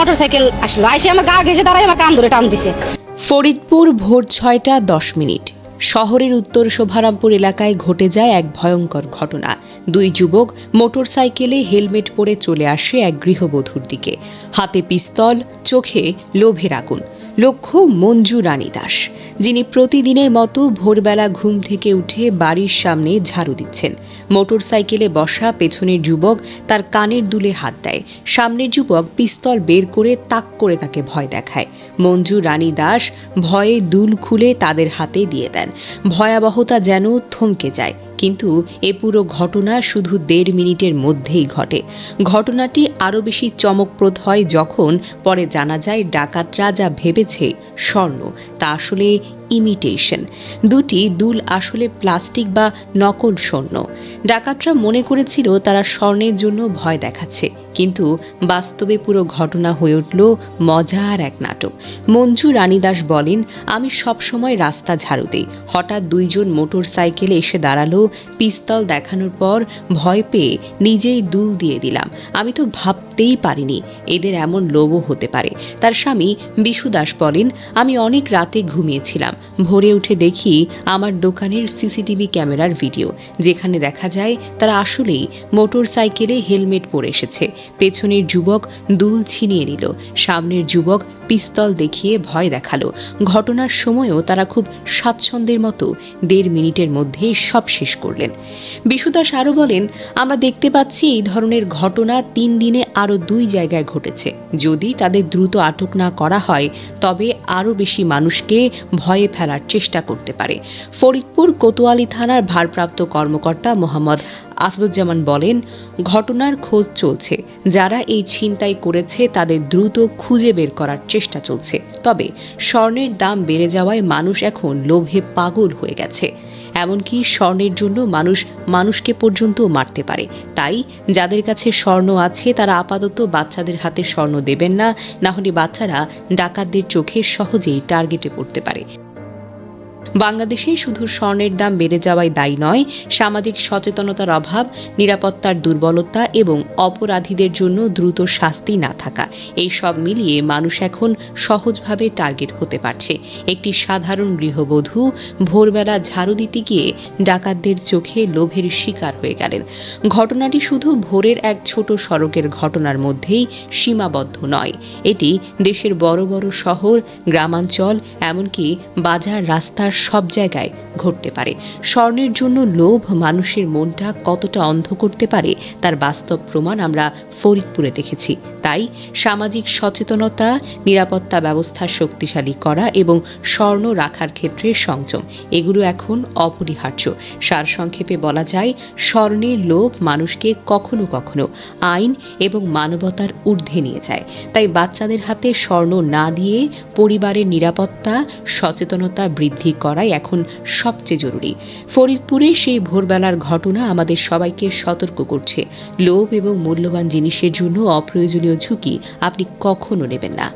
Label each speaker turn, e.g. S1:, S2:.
S1: Motor cycle আসলো। আইসে আমার গা ঘেসে দাঁড়াই আমার কান ধরে টান দিছে।
S2: ফরিদপুর ভোর ছয়টা দশ মিনিট। শহরের উত্তর শোভারামপুর এলাকায় ঘটে যায় এক ভয়ঙ্কর ঘটনা। দুই যুবক মোটরসাইকেলে হেলমেট পরে চলে আসে এক গৃহবধূর দিকে। হাতে পিস্তল, চোখে লোভের আগুন। লক্ষ্য মঞ্জু রানী দাস, যিনি প্রতিদিনের মতো ভোরবেলা ঘুম থেকে উঠে বাড়ির সামনে ঝাড়ু দিচ্ছেন। মোটরসাইকেলে বসা পেছনের যুবক তার কানের দুলে হাত দেয়। সামনের যুবক পিস্তল বের করে তাক করে তাকে ভয় দেখায়। মঞ্জু রানী দাস ভয়ে দুল খুলে তাদের হাতে দিয়ে দেন। ভয়াবহতা যেন থমকে যায়। কিন্তু এ পুরো ঘটনা শুধু দেড় মিনিটের মধ্যেই ঘটে। ঘটনাটি আরও বেশি চমকপ্রদ হয় যখন পরে জানা যায় ডাকাতরা যা ভেবেছে, স্বর্ণ। তা আসলে ইমিটেশন দুটি দুল আসলে প্লাস্টিক বা নকল স্বর্ণ। ডাকাতরা মনে করেছিল তারা স্বর্ণের জন্য ভয় দেখাচ্ছে, কিন্তু বাস্তবে পুরো ঘটনা হয়ে উঠল মজার এক নাটক। মঞ্জু রানী দাস বলেন, আমি সবসময় রাস্তা ঝাড়ু দিই হঠাৎ দুইজন মোটর সাইকেলে এসে দাঁড়াল, পিস্তল দেখানোর পর ভয় পেয়ে নিজেই দুল দিয়ে দিলাম। আমি তো ভাবতেই পারিনি এদের এমন লোভও হতে পারে। তার স্বামী বিশু দাস বলেন, আমি অনেক রাতে ঘুমিয়েছিলাম। ভোরে উঠে দেখি আমার দোকানের সিসিটিভি ক্যামেরার ভিডিও, যেখানে দেখা যায় তারা আসলেই মোটর সাইকেলে হেলমেট পরে এসেছে। পেছনের যুবক দুল ছিনিয়ে নিল। সামনের যুবক পিস্তল দেখিয়ে ভয় দেখাল। ঘটনার সময়ও তারা খুব স্বাচ্ছন্দ্যের মতো দেড় মিনিটের মধ্যে সব শেষ করলেন। বিশুদাস আরও বলেন, আমরা দেখতে পাচ্ছি এই ধরনের ঘটনা তিন দিনে আরও দুই জায়গায় ঘটেছে। যদি তাদের দ্রুত আটক না করা হয়, তবে আরও বেশি মানুষকে ভয়ে ফেলার চেষ্টা করতে পারে। ফরিদপুর কোতোয়ালি থানার ভারপ্রাপ্ত কর্মকর্তা মোহাম্মদ আসাদুজ্জামান বলেন, ঘটনার খোঁজ চলছে। যারা এই ছিনতাই করেছে, তাদের দ্রুত খুঁজে বের করার চেষ্টা চলছে। তবে স্বর্ণের দাম বেড়ে যাওয়ায় মানুষ এখন লোভে পাগল হয়ে গেছে। এমনকি স্বর্ণের জন্য মানুষ মানুষকে পর্যন্ত মারতে পারে। তাই যাদের কাছে স্বর্ণ আছে, তারা আপাতত বাচ্চাদের হাতে স্বর্ণ দেবেন না। না হলে বাচ্চারা ডাকাতদের চোখে সহজেই টার্গেটে পড়তে পারে। বাংলাদেশে শুধু স্বর্ণের দাম বেড়ে যাওয়ায় দায়ী নয়, সামাজিক সচেতনতার অভাব, নিরাপত্তার দুর্বলতা এবং অপরাধীদের জন্য দ্রুত শাস্তি না থাকা, এই সব মিলিয়ে মানুষ এখন সহজভাবে টার্গেট হতে পারছে। একটি সাধারণ গৃহবধূ ভোরবেলা ঝাড়ু দিতে গিয়ে ডাকাতদের চোখে লোভের শিকার হয়ে গেলেন। ঘটনাটি শুধু ভোরের এক ছোট সড়কের ঘটনার মধ্যেই সীমাবদ্ধ নয়, এটি দেশের বড় বড় শহর, গ্রামাঞ্চল, এমনকি বাজার রাস্তার সব জায়গায় ঘটতে পারে। স্বর্ণের জন্য লোভ মানুষের মনটা কতটা অন্ধ করতে পারে, তার বাস্তব প্রমাণ আমরা ফরিদপুরে দেখেছি। তাই সামাজিক সচেতনতা, নিরাপত্তা ব্যবস্থা শক্তিশালী করা এবং স্বর্ণ রাখার ক্ষেত্রে সংযম, এগুলো এখন অপরিহার্য। সারসংক্ষেপে বলা যায় স্বর্ণের লোভ মানুষকে কখনো কখনো আইন এবং মানবতার ঊর্ধ্বে নিয়ে যায়। তাই বাচ্চাদের হাতে স্বর্ণ না দিয়ে পরিবারের নিরাপত্তা, সচেতনতা বৃদ্ধি করাই এখন সবচেয়ে জরুরি। ফরিদপুরে সেই ভোরবেলার ঘটনা আমাদের সবাইকে সতর্ক করছে। লোভ এবং মূল্যবান জিনিসের জন্য অপ্রয়োজনীয় ঝুঁকি আপনি কখনো নেবেন না।